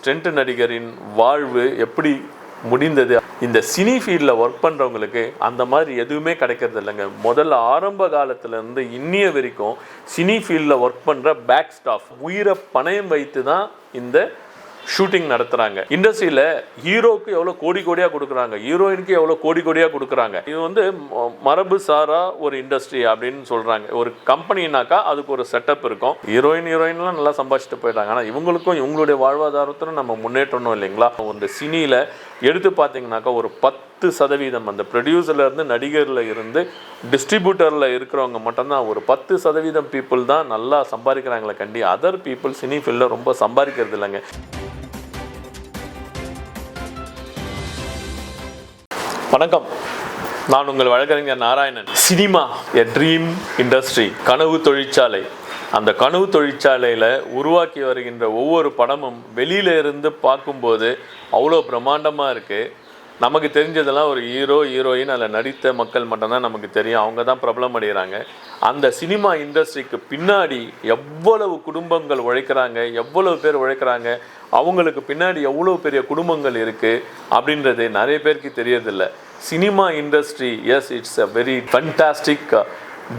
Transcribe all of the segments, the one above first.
Strength நடிகரின் வாழ்வு எப்படி முடிந்தது? இந்த சினி ஃபீல்டில் ஒர்க் பண்ணுறவங்களுக்கு அந்த மாதிரி எதுவுமே கிடைக்கிறது இல்லைங்க. முதல்ல ஆரம்ப காலத்துலேருந்து இன்னிய வரைக்கும் சினி ஃபீல்டில் ஒர்க் பண்ணுற பேக் ஸ்டாஃப் உயிரை பணயம் வைத்து தான் இந்த ஷூட்டிங் நடத்துகிறாங்க இண்டஸ்ட்ரியில் ஹீரோக்கு எவ்வளோ கோடி கோடியாக கொடுக்குறாங்க. ஹீரோயினுக்கு எவ்வளோ கோடி கோடியாக கொடுக்குறாங்க. இது வந்து மரபு சாரா ஒரு இண்டஸ்ட்ரி அப்படின்னு சொல்கிறாங்க ஒரு கம்பெனினாக்கா அதுக்கு ஒரு செட்டப் இருக்கும். ஹீரோயின் ஹீரோயின்லாம் நல்லா சம்பாதிச்சுட்டு போயிட்டாங்க ஆனால் இவங்களுக்கும் இவங்களுடைய வாழ்வாதாரத்திலும் நம்ம முன்னேற்றணும் இல்லைங்களா? இந்த சினியில் எடுத்து பார்த்தீங்கன்னாக்கா ஒரு பத்து சதவீதம் அந்த ப்ரொடியூசர்ல இருந்து நடிகர்ல இருந்து டிஸ்ட்ரிபியூட்டரில் இருக்கிறவங்க மட்டும்தான். ஒரு பத்து சதவீதம் பீப்புள் தான் நல்லா சம்பாதிக்கிறாங்களே கண்டி அதர் பீப்புள் சினி ஃபீல்டில் ரொம்ப சம்பாதிக்கிறது இல்லைங்க. வணக்கம். நான் உங்கள் வழக்கறிஞர் Narayanan. Cinema a dream industry கனவு தொழிற்சாலை. அந்த கனவு தொழிற்சாலையில் உருவாக்கி வருகின்ற ஒவ்வொரு படமும் வெளியில இருந்து பார்க்கும்போது அவ்வளோ பிரம்மாண்டமாக இருக்குது நமக்கு தெரிஞ்சதெல்லாம் ஒரு ஹீரோ ஹீரோயின் அதில் நடித்த மக்கள் மட்டும்தான் நமக்கு தெரியும். அவங்க தான் பிரபலம் அடைகிறாங்க அந்த சினிமா இண்டஸ்ட்ரிக்கு பின்னாடி எவ்வளவு குடும்பங்கள் உழைக்கிறாங்க எவ்வளவு பேர் உழைக்கிறாங்க அவங்களுக்கு பின்னாடி எவ்வளோ பெரிய குடும்பங்கள் இருக்குது அப்படின்றது நிறைய பேருக்கு தெரியறதில்ல. Cinema industry yes it's a very fantastic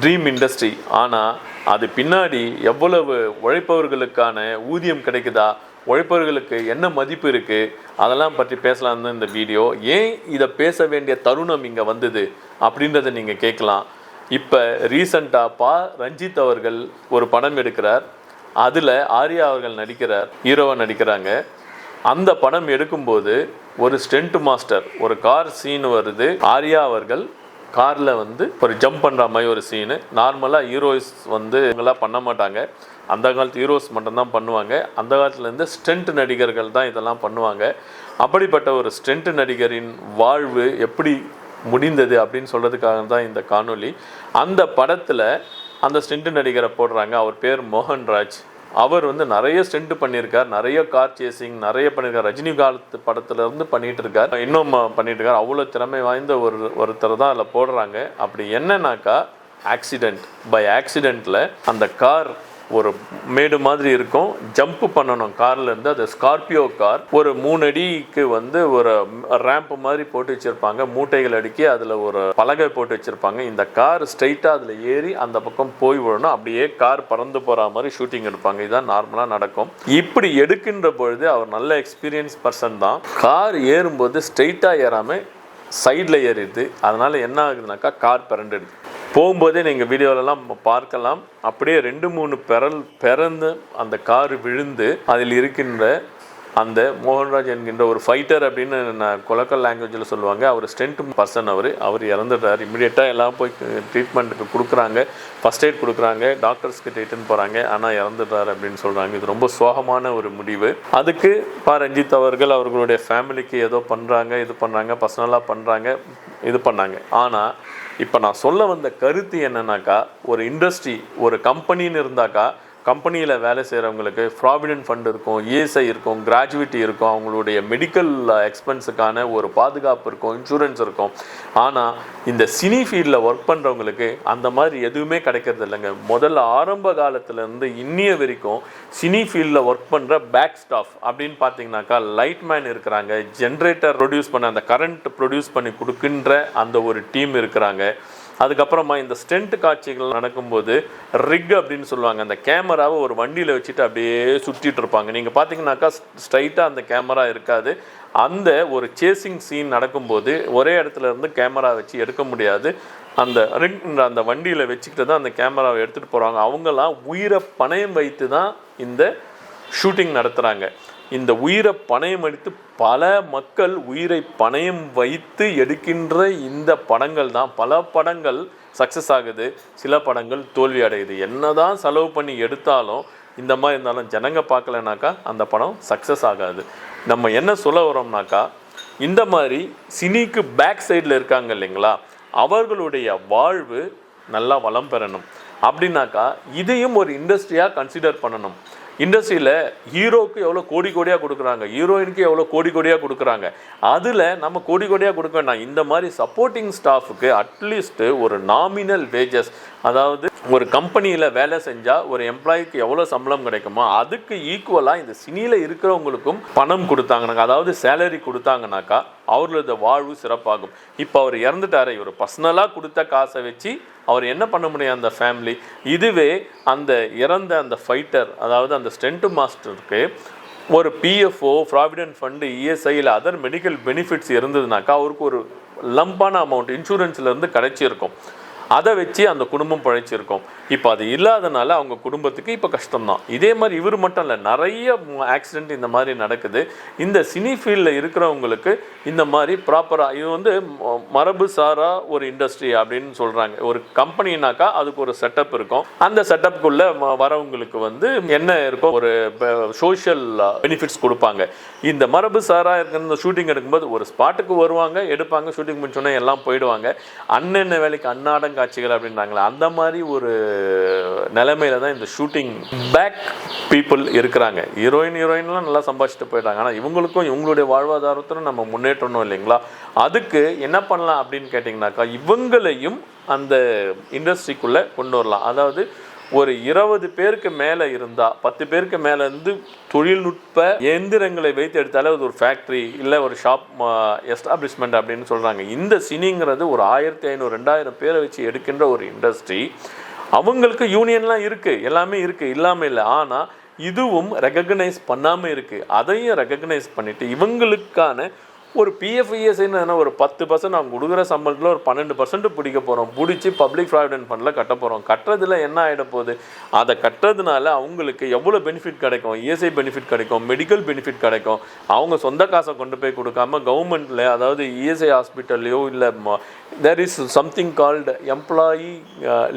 dream industry ஆனால் அது பின்னாடி எவ்வளவு உழைப்பவர்களுக்கான ஊதியம் கிடைக்குதா உழைப்பவர்களுக்கு என்ன மதிப்பு இருக்குது அதெல்லாம் பற்றி பேசலாம் தான் இந்த வீடியோ. ஏன் இதை பேச வேண்டிய தருணம் இங்கே வந்தது அப்படின்றத நீங்கள் கேட்கலாம். இப்போ ரீசண்டாக பா ரஞ்சித் அவர்கள் ஒரு படம் எடுக்கிறார். அதில் ஆர்யா அவர்கள் நடிக்கிறார் ஹீரோவாக நடிக்கிறாங்க. அந்த படம் எடுக்கும்போது ஒரு ஸ்டென்ட் மாஸ்டர் ஒரு கார் சீன் வருது. ஆர்யா அவர்கள் காரில் வந்து ஒரு ஜம்ப் பண்ணுற மாதிரி ஒரு சீனு நார்மலாக ஹீரோஸ் வந்து இவங்களாம் பண்ண மாட்டாங்க. அந்த காலத்து ஹீரோஸ் மட்டும்தான் பண்ணுவாங்க. அந்த காலத்துலேருந்து ஸ்டென்ட் நடிகர்கள் தான் இதெல்லாம் பண்ணுவாங்க. அப்படிப்பட்ட ஒரு ஸ்டென்ட் நடிகரின் வாழ்வு எப்படி முடிந்தது அப்படின்னு சொல்கிறதுக்காக தான் இந்த காணொளி. அந்த படத்தில் அந்த ஸ்டென்ட் நடிகரை போடுறாங்க. அவர் பேர் மோகன்ராஜ். அவர் வந்து நிறைய ஸ்டெண்ட் பண்ணியிருக்கார். நிறைய கார் சேசிங் நிறைய பண்ணியிருக்கார். ரஜினிகாந்த் படத்துலேருந்து பண்ணிகிட்டு இருந்து இருக்கார் இன்னும் பண்ணிகிட்டு இருக்கார் அவ்வளோ திறமை வாய்ந்த ஒரு ஒருத்தர் தான் அதில் போடுறாங்க. அப்படி என்னன்னாக்கா ஆக்சிடெண்ட் பை ஆக்சிடெண்ட்டில் அந்த கார் ஒரு மேடு மாதிரி இருக்கும். ஜம்ப் பண்ணணும் கார்ல இருந்து. அது ஸ்கார்பியோ கார் ஒரு மூணு அடிக்கு வந்து ஒரு ரேம்ப் மாதிரி போட்டு வச்சிருப்பாங்க. மூட்டைகள் அடுக்கி அதுல ஒரு பலகை போட்டு வச்சிருப்பாங்க. இந்த கார் ஸ்ட்ரைட்டா அதுல ஏறி அந்த பக்கம் போய் விடணும் அப்படியே கார் பறந்து போற மாதிரி ஷூட்டிங் எடுப்பாங்க. இதுதான் நார்மலா நடக்கும். இப்படி எடுக்கின்ற பொழுது அவர் நல்ல எக்ஸ்பீரியன்ஸ் பர்சன் தான். கார் ஏறும்போது ஸ்ட்ரைட்டா ஏறாம சைடில் ஏறிடுது. அதனால என்ன ஆகுதுனாக்கா கார் பிறண்டுடுது போகும்போதே நீங்கள் வீடியோலலாம் பார்க்கலாம். அப்படியே ரெண்டு மூணு பெறல் பிறந்து அந்த கார் விழுந்து அதில் இருக்கின்ற அந்த மோகன்ராஜ் என்கின்ற ஒரு ஃபைட்டர் அப்படின்னு நான் கொலக்கல் லாங்குவேஜில் சொல்லுவாங்க. அவர் ஸ்டென்ட் பர்சன் அவர். அவர் இறந்துட்டார். இமிடியேட்டாக எல்லாம் போய் ட்ரீட்மெண்ட்டுக்கு கொடுக்குறாங்க. ஃபஸ்ட் எய்ட் கொடுக்குறாங்க. டாக்டர்ஸ்க்கு ட்ரீட்மெண்ட் போகிறாங்க ஆனால் இறந்துட்டார் அப்படின்னு சொல்கிறாங்க இது ரொம்ப சோகமான ஒரு முடிவு. அதுக்கு பா ரஞ்சித் அவர்கள் அவர்களுடைய ஃபேமிலிக்கு ஏதோ பண்ணுறாங்க இது பண்ணுறாங்க பர்சனலாக பண்ணுறாங்க இது பண்ணாங்க. ஆனால் இப்போ நான் சொல்ல வந்த கருத்து என்னன்னாக்கா ஒரு இண்டஸ்ட்ரி ஒரு கம்பெனின்னு இருந்தாக்கா கம்பெனியில் வேலை செய்கிறவங்களுக்கு ப்ராவிடென்ட் ஃபண்ட் இருக்கும் இஎஸ்ஐ இருக்கும் கிராஜுவிட்டி இருக்கும் அவங்களுடைய மெடிக்கல் எக்ஸ்பென்ஸுக்கான ஒரு பாதுகாப்பு இருக்கும் இன்சூரன்ஸ் இருக்கும். ஆனால் இந்த சினி ஃபீல்டில் ஒர்க் பண்ணுறவங்களுக்கு அந்த மாதிரி எதுவுமே கிடைக்கிறது இல்லைங்க. முதல்ல ஆரம்ப காலத்துலேருந்து இன்னிய வரைக்கும் சினி ஃபீல்டில் ஒர்க் பண்ணுற பேக் ஸ்டாஃப் அப்படின்னு பார்த்தீங்கன்னாக்கா லைட்மேன் இருக்கிறாங்க. ஜென்ரேட்டர் ப்ரொடியூஸ் பண்ண அந்த கரண்ட் ப்ரொடியூஸ் பண்ணி கொடுக்கின்ற அந்த ஒரு டீம் இருக்கிறாங்க. அதுக்கப்புறமா இந்த ஸ்டென்ட் காட்சிகள் நடக்கும்போது ரிக் அப்படின்னு சொல்லுவாங்க. அந்த கேமராவை ஒரு வண்டியில் வச்சுட்டு அப்படியே சுற்றிட்டு இருப்பாங்க. நீங்கள் பார்த்தீங்கன்னாக்கா ஸ்ட்ரைட்டாக அந்த கேமரா இருக்காது. அந்த ஒரு சேசிங் சீன் நடக்கும்போது ஒரே இடத்துல இருந்து கேமரா வச்சு எடுக்க முடியாது. அந்த ரிங் அந்த வண்டியில் வச்சுக்கிட்டு தான் அந்த கேமராவை எடுத்துகிட்டு போகிறாங்க அவங்கெல்லாம் உயிரை பணயம் வைத்து தான் இந்த ஷூட்டிங் நடத்துகிறாங்க இந்த உயிரை பணயம் அடித்து பல மக்கள் உயிரை பணயம் வைத்து எடுக்கின்ற இந்த படங்கள் தான். பல படங்கள் சக்ஸஸ் ஆகுது. சில படங்கள் தோல்வி அடையுது. என்னதான் செலவு பண்ணி எடுத்தாலும் இந்த மாதிரி இருந்தாலும் ஜனங்க பார்க்கலனாக்கா அந்த படம் சக்ஸஸ் ஆகாது. நம்ம என்ன சொல்ல வரோம்னாக்கா இந்த மாதிரி சினிக்கு பேக் சைடில் இருக்காங்க இல்லைங்களா? அவர்களுடைய வாழ்வு நல்லா வளம் பெறணும். அப்படின்னாக்கா இதையும் ஒரு இண்டஸ்ட்ரியாக கன்சிடர் பண்ணணும். இண்டஸ்ட்ரியில் ஹீரோக்கு எவ்வளோ கோடி கோடியாக கொடுக்குறாங்க ஹீரோயினுக்கு எவ்வளோ கோடி கோடியாக கொடுக்குறாங்க அதில் நம்ம கோடி கோடியாக கொடுக்க வேண்டாம். இந்த மாதிரி சப்போர்ட்டிங் ஸ்டாஃபுக்கு அட்லீஸ்ட் ஒரு நாமினல் வேஜஸ் அதாவது ஒரு கம்பெனியில் வேலை செஞ்சால் ஒரு எம்ப்ளாய்க்கு எவ்வளோ சம்பளம் கிடைக்குமோ அதுக்கு ஈக்குவலாக இந்த சினியில் இருக்கிறவங்களுக்கும் பணம் கொடுத்தாங்கனாக்கா அதாவது சேலரி கொடுத்தாங்கனாக்கா அவர்களது வாழ்வு சிறப்பாகும். இப்போ அவர் இறந்துட்டாரு இவர் பர்சனலாக கொடுத்த காசை வச்சு அவர் என்ன பண்ண முடியும் அந்த ஃபேமிலி இதுவே அந்த இறந்த அந்த ஃபைட்டர் அதாவது அந்த ஸ்டென்ட் மாஸ்டருக்கு ஒரு பிஎஃப்ஓ ப்ராவிடென்ட் ஃபண்டு இஎஸ்ஐ இல்லை அதர் மெடிக்கல் பெனிஃபிட்ஸ் இருந்ததுனாக்கா அவருக்கு ஒரு லம்பான அமௌண்ட் இன்சூரன்ஸ்லேருந்து கிடைச்சிருக்கும். அதை வச்சு அந்த குடும்பம் பழைச்சிருக்கும். இப்போ அது இல்லாதனால அவங்க குடும்பத்துக்கு இப்போ கஷ்டம்தான். இதே மாதிரி இவர் மட்டும் இல்லை நிறைய ஆக்சிடெண்ட் இந்த மாதிரி நடக்குது. இந்த சினி ஃபீல்டில் இருக்கிறவங்களுக்கு இந்த மாதிரி ப்ராப்பராக இது வந்து மரபு சாரா ஒரு இண்டஸ்ட்ரி அப்படின்னு சொல்கிறாங்க ஒரு கம்பெனினாக்கா அதுக்கு ஒரு செட்டப் இருக்கும். அந்த செட்டப்புக்குள்ளே வரவங்களுக்கு வந்து என்ன இருக்கும்? ஒரு சோஷியல் பெனிஃபிட்ஸ் கொடுப்பாங்க. இந்த மரபு சாரா இருக்கிற ஷூட்டிங் எடுக்கும்போது ஒரு ஸ்பாட்டுக்கு வருவாங்க எடுப்பாங்க ஷூட்டிங் முடிச்சோன்னே எல்லாம் போயிடுவாங்க. அண்ணன் வேலைக்கு அன்னாடங்க காட்சிகள் அப்படின்றாங்களே அந்த மாதிரி ஒரு நிலைமையில தான் இந்த ஷூட்டிங் பேக் பீப்புள் இருக்கிறாங்க. ஹீரோயின் ஹீரோயின்லாம் நல்லா சம்பாதிச்சுட்டு போயிட்டாங்க. ஆனால் இவங்களுக்கும் இவங்களுடைய வாழ்வாதாரத்திலும் நம்ம முன்னேற்றணும் இல்லைங்களா? அதுக்கு என்ன பண்ணலாம் அப்படின்னு கேட்டிங்கனாக்கா இவங்களையும் அந்த இண்டஸ்ட்ரிக்குள்ளே கொண்டு வரலாம். அதாவது ஒரு இருபது பேருக்கு மேலே இருந்தால் பத்து பேருக்கு மேலே இருந்து தொழில்நுட்ப எந்திரங்களை வைத்து எடுத்தாலே அது ஒரு ஃபேக்ட்ரி இல்லை ஒரு ஷாப் எஸ்டாப்ளிஷ்மெண்ட் அப்படின்னு சொல்கிறாங்க இந்த சினிங்கிறது ஒரு ஆயிரத்தி ஐநூறு ரெண்டாயிரம் பேரை வச்சு எடுக்கின்ற ஒரு இண்டஸ்ட்ரி அவங்களுக்கு யூனியன்லாம் இருக்குது எல்லாமே இருக்குது இல்லாமல் இல்லை. ஆனால் இதுவும் ரெகக்னைஸ் பண்ணாமல் இருக்குது அதையும் ரெகக்னைஸ் பண்ணிவிட்டு இவங்களுக்கான ஒரு பிஎஃப்இஎஸ்ஐன்னு ஒரு பத்து பர்சன்ட் அவங்க கொடுக்குற சம்பளத்தில் ஒரு பன்னெண்டு பர்சன்ட் பிடிக்க போகிறோம் பிடிச்சி பப்ளிக் ப்ராவிடென்ட் ஃபண்டில் கட்ட போகிறோம் கட்டுறதுல என்ன ஆகிட போகுது? அதை கட்டுறதுனால அவங்களுக்கு எவ்வளோ பெனிஃபிட் கிடைக்கும்? இஎஸ்ஐ பெனிஃபிட் கிடைக்கும் மெடிக்கல் பெனிஃபிட் கிடைக்கும். அவங்க சொந்த காசை கொண்டு போய் கொடுக்காம கவர்மெண்ட்டில் அதாவது இஎஸ்ஐ ஹாஸ்பிட்டல்லையோ இல்லை there is something called employee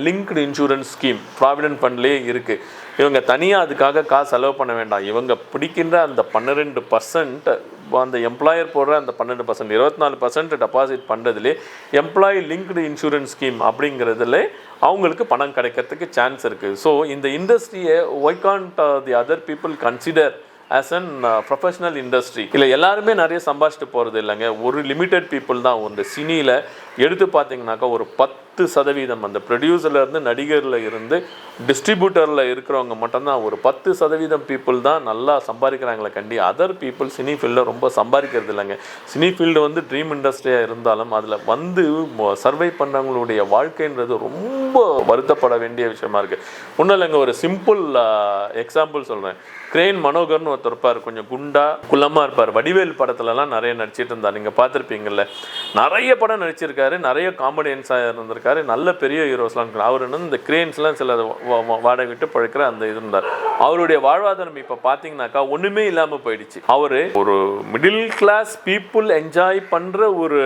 linked insurance scheme provident ஃபண்ட்லேயே இருக்குது இவங்க தனியாக அதுக்காக காசு செலவு பண்ண வேண்டாம். இவங்க பிடிக்கின்ற அந்த பன்னிரெண்டு பர்சன்ட் அந்த எம்ப்ளாயர் போடுற அந்த பன்னெண்டு பர்சன்ட் இருபத்தி நாலு பர்சன்ட் டெபாசிட் பண்ணுறதுலே எம்ப்ளாயி லிங்க்டு இன்சூரன்ஸ் ஸ்கீம் அப்படிங்கிறதுல அவங்களுக்கு பணம் கிடைக்கிறதுக்கு சான்ஸ் இருக்குது ஸோ இந்த இண்டஸ்ட்ரியை why can't the other people consider as an professional industry இல்லை எல்லாருமே நிறைய சம்பாதிச்சுட்டு போகிறது இல்லைங்க. ஒரு லிமிட்டெட் பீப்புள் தான் உண்டு. சினியில் எடுத்து பார்த்தீங்கன்னாக்கா ஒரு பத்து சதவீதம் அந்த ப்ரொடியூசர்லேருந்து நடிகரில் இருந்து டிஸ்ட்ரிபியூட்டரில் இருக்கிறவங்க மட்டும்தான். ஒரு பத்து சதவீதம் பீப்புள் தான் நல்லா சம்பாதிக்கிறாங்களே கண்டி அதர் பீப்புள் சினி ஃபீல்டில் ரொம்ப சம்பாதிக்கிறது இல்லைங்க. சினி ஃபீல்டு வந்து ட்ரீம் இண்டஸ்ட்ரியாக இருந்தாலும் அதில் வந்து சர்வை பண்ணவங்களுடைய வாழ்க்கைன்றது ரொம்ப வருத்தப்பட வேண்டிய விஷயமா இருக்குது ஒன்றும் இல்லைங்க ஒரு சிம்பிள் எக்ஸாம்பிள் சொல்கிறேன் கிரெயின் மனோகர்னு ஒருத்தர் இருப்பார் கொஞ்சம் குண்டா குள்ளமாக இருப்பார். வடிவேல் படத்துலலாம் நிறைய நடிச்சிட்டு இருந்தார். நீங்கள் பார்த்துருப்பீங்கல்ல. நிறைய படம் நடிச்சிருக்காரு. நிறைய காமெடியன்ஸாக இருந்திருக்காரு. நல்ல பெரிய ஹீரோஸ்லாம் இருக்காரு அவர் என்ன இந்த கிரேன்ஸ்லாம் சில வா- வாடகை விட்டு பழைக்கிற அந்த இது இருந்தார். அவருடைய வாழ்வாதாரம் இப்போ பார்த்தீங்கன்னாக்கா ஒன்றுமே இல்லாமல் போயிடுச்சு. அவர் ஒரு மிடில் கிளாஸ் பீப்புள் என்ஜாய் பண்ணுற ஒரு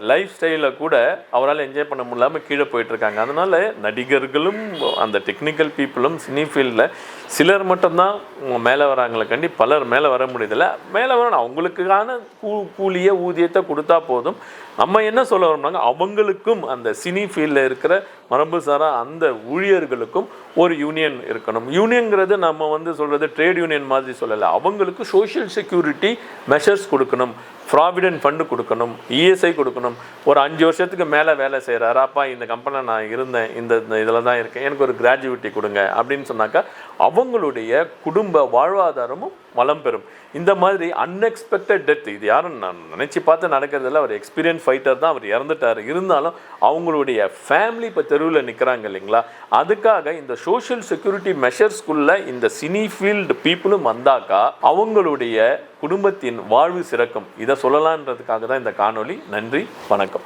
லைஃப் ஸ்டைலில் கூட அவரால் என்ஜாய் பண்ண முடியாமல் கீழே போயிட்டு இருக்காங்க அதனால நடிகர்களும் அந்த டெக்னிக்கல் பீப்புளும் சினி ஃபீல்டில் சிலர் மட்டும்தான் மேலே வராங்களே கண்டி பலர் மேலே வர முடியதில்லை மேலே வரணும் அவங்களுக்கான கூ கூலிய ஊதியத்தை கொடுத்தா போதும். நம்ம என்ன சொல்ல வரோம்னாங்க அவங்களுக்கும் அந்த சினி ஃபீல்டில் இருக்கிற மரபு சாரா அந்த ஊழியர்களுக்கும் ஒரு யூனியன் இருக்கணும். யூனியன்ங்கிறது நம்ம வந்து சொல்கிறது ட்ரேட் யூனியன் மாதிரி சொல்லலை. அவங்களுக்கு சோஷியல் செக்யூரிட்டி மெஷர்ஸ் கொடுக்கணும். ப்ராவிடென்ட் ஃபண்டு கொடுக்கணும். இஎஸ்ஐ கொடுக்கணும். ஒரு அஞ்சு வருஷத்துக்கு மேலே வேலை செய்கிறாரு அப்பா இந்த கம்பெனியில் நான் இருந்தேன். இந்த இதில் தான் இருக்கேன். எனக்கு ஒரு கிராஜுவிட்டி கொடுங்க. அப்படின்னு சொன்னாக்கா அவங்களுடைய குடும்ப வாழ்வாதாரமும் வளம் பெறும். இந்த மாதிரி அன்எக்ஸ்பெக்டட் டெத் இது யாரும் நான் நினச்சி பார்த்து நடக்கிறதில்ல. அவர் எக்ஸ்பீரியன்ஸ் ஃபைட்டர் தான். அவர் இறந்துட்டார். இருந்தாலும் அவங்களுடைய ஃபேமிலி இப்போ தெருவில் நிற்கிறாங்க இல்லைங்களா? அதுக்காக இந்த சோஷியல் செக்யூரிட்டி மெஷர்ஸ்குள்ள இந்த சினி ஃபீல்டு பீப்புளும் வந்தாக்கா அவங்களுடைய குடும்பத்தின் வாழ்வு சிறக்கும். இதை சொல்லலான்றதுக்காக தான் இந்த காணொளி. நன்றி வணக்கம்.